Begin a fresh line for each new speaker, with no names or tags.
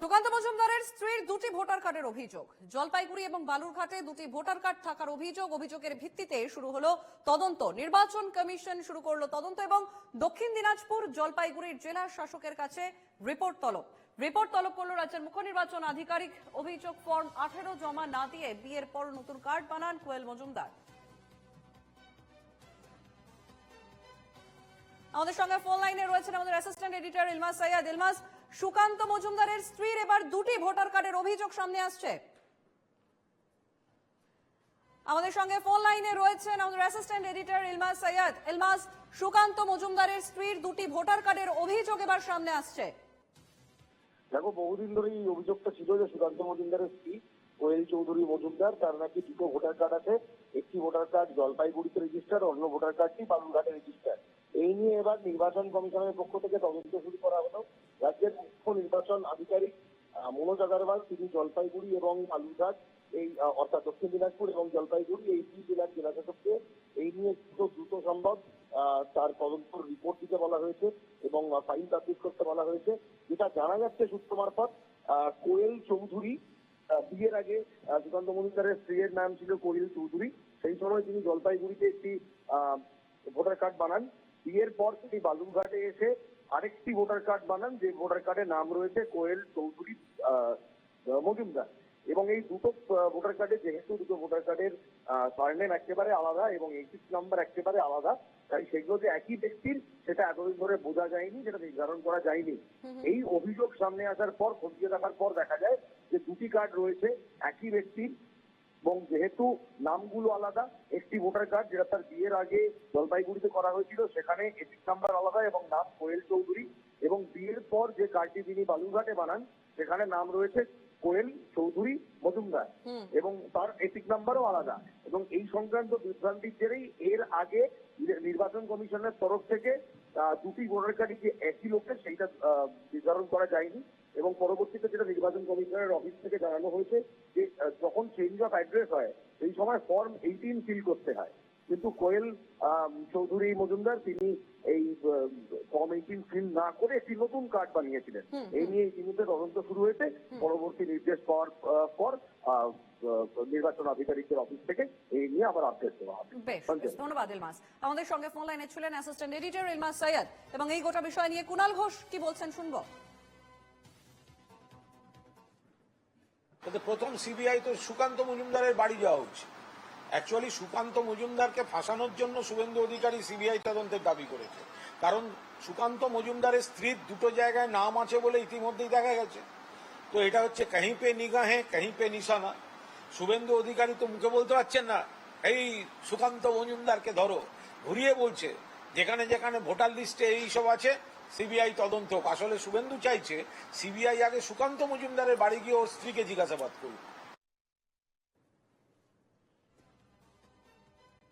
সুকান্ত মজুমদারের স্ত্রীর দুটি ভোটার কার্ডের অভিযোগ। জলপাইগুড়ি এবং বালুরঘাটে দুটি ভোটার কার্ড থাকার অভিযোগ। অভিযোগের ভিত্তিতে শুরু হলো তদন্ত। নির্বাচন কমিশন শুরু করল তদন্ত এবং দক্ষিণ দিনাজপুর জলপাইগুড়ির জেলা শাসকের কাছে রিপোর্ট তলব। রিপোর্ট তলব করল রাজ্যের মুখ্য নির্বাচন আধিকারিক। অভিযোগ ফর্ম আঠেরো জমা না দিয়ে বিয়ের পর নতুন কার্ড বানান কোয়েল মজুমদার। আমাদের সঙ্গে ফোন লাইনে রয়েছেন আমাদের অ্যাসিস্ট্যান্ট এডিটর ইলমাস সৈয়দ ইলমাস সুকান্ত মজুমদারের স্ত্রীর এবার দুটি ভোটার কার্ডের অভিযোগ সামনে আসছে। আমাদের সঙ্গে ফোন লাইনে রয়েছেন আমাদের অ্যাসিস্ট্যান্ট এডিটর ইলমাস সৈয়দ। ইলমাস, সুকান্ত মজুমদারের স্ত্রীর দুটি ভোটার কার্ডের অভিযোগ এবার সামনে আসছে।
দেখো, বহুদিন ধরে এই অভিযোগটা ছিল যে সুকান্ত মজুমদারের স্ত্রী কোয়েল চৌধুরী মজুমদার, তার নাকি দুটো ভোটার কার্ড আছে। একটি ভোটার কার্ড জলপাইগুড়িতে রেজিস্টার অন্য ভোটার কার্ডটি বালুরঘাটে রেজিস্টার এই নিয়ে এবার নির্বাচন কমিশনের পক্ষ থেকে তদন্ত শুরু করা হলো। রাজ্যের মুখ্য নির্বাচন আধিকারিক মনোজ আগরওয়াল তিনি জলপাইগুড়ি এবং বালুরঘাট, এই অর্থাৎ দক্ষিণ দিনাজপুর এবং জলপাইগুড়ি, এই দুই জেলার জেলাশাসককে এই নিয়ে দ্রুত দ্রুত সম্ভব তার তদন্ত রিপোর্ট দিতে বলা হয়েছে এবং ফাইল পাবলিশ করতে বলা হয়েছে। যেটা জানা যাচ্ছে সূত্র মারফত কোয়েল চৌধুরী বিয়ের আগে সুকান্ত মজুমদারের স্ত্রীর নাম ছিল কোয়েল চৌধুরী। সেই সময় তিনি জলপাইগুড়িতে একটি ভোটার কার্ড বানান। বিয়ের পর তিনি বালুরঘাটে এসে আরেকটি ভোটার কার্ড বানান যে ভোটার কার্ডের নাম রয়েছে কোয়েল চৌধুরী মজুমদার। এবং এই দুটো ভোটার কার্ডে যেহেতু দুটো ভোটার কার্ডের সারনেম একেবারে আলাদা এবং এক্সিট নাম্বার একেবারে আলাদা তাই সেগুলো যে একই ব্যক্তির সেটা এতদিন ধরে বোঝা যায়নি সেটা নির্ধারণ করা যায়নি। এই অভিযোগ সামনে আসার পর খতিয়ে দেখার পর দেখা যায় যে দুটি কার্ড রয়েছে একই ব্যক্তির এবং যেহেতু নামগুলো আলাদা একটি ভোটার কার্ড যেটা তার বিয়ের আগে জলপাইগুড়িতে করা হয়েছিল সেখানে এপিক নাম্বার আলাদা এবং নাম কোয়েল চৌধুরী এবং বিয়ের পর যে কার্ডটি তিনি বালুরঘাটে বানান সেখানে নাম রয়েছে কোয়েল চৌধুরী মজুমদার এবং তার এপিক নাম্বারও আলাদা এবং এই সংক্রান্ত বিভ্রান্তির জেরেই এর আগে নির্বাচন কমিশনের তরফ থেকে দুটি ভোটার কার্ডে যে একই লোকের সেইটা নির্ধারণ করা যায়নি এবং পরবর্তীতে যেটা নির্বাচন কমিশনের অফিস থেকে জানানো হয়েছে যে যখন চেঞ্জ অফ অ্যাড্রেস হয় এই সময় ফর্ম এইটিন ফিল করতে হয়। কিন্তু কোয়েল চৌধুরী মজুমদার, তিনি এই ফিল না করে একটি নতুন কার্ড বানিয়েছিলেন। এই নিয়ে ইতিমধ্যে তদন্ত শুরু হয়েছে। পরবর্তী নির্দেশ পাওয়ার পর নির্বাচন আধিকারিকদের অফিস থেকে এই নিয়ে আবার আপডেট দেওয়া হবে।
ধন্যবাদ ইলমাস আমাদের সঙ্গে ফোন লাইনে ছিলেন অ্যাসিস্ট্যান্ট এডিটর ইলমাস সৈয়দ এবং এই গোটা বিষয় নিয়ে কুনাল ঘোষ কি বলছেন শুনব?
প্রথম সিবিআই তো সুকান্ত মজুমদারের বাড়ি যাওয়া উচিত। অ্যাকচুয়ালি সুকান্ত মজুমদারকে ফাঁসানোর জন্য শুভেন্দু অধিকারী সিবিআই তদন্তের দাবি করেছে। কারণ সুকান্ত মজুমদারের স্ত্রীর দুটো জায়গায় নাম আছে বলে ইতিমধ্যেই দেখা গেছে। তো এটা হচ্ছে কাहीं পে নিগা নিগাহে কাहीं পে নিশানা শুভেন্দু অধিকারী তো মুখে বলতে পারছেন না, এই সুকান্ত মজুমদারকে ধরো। ঘুরিয়ে বলছে, যেখানে যেখানে ভোটার লিস্টে এই সব আছে সিবিআই তদন্ত। আসলে শুভেন্দু চাইছে সিবিআই আগে সুকান্ত মজুমদারের বাড়ি গিয়ে ওর স্ত্রীকে জিজ্ঞাসাবাদ করুক।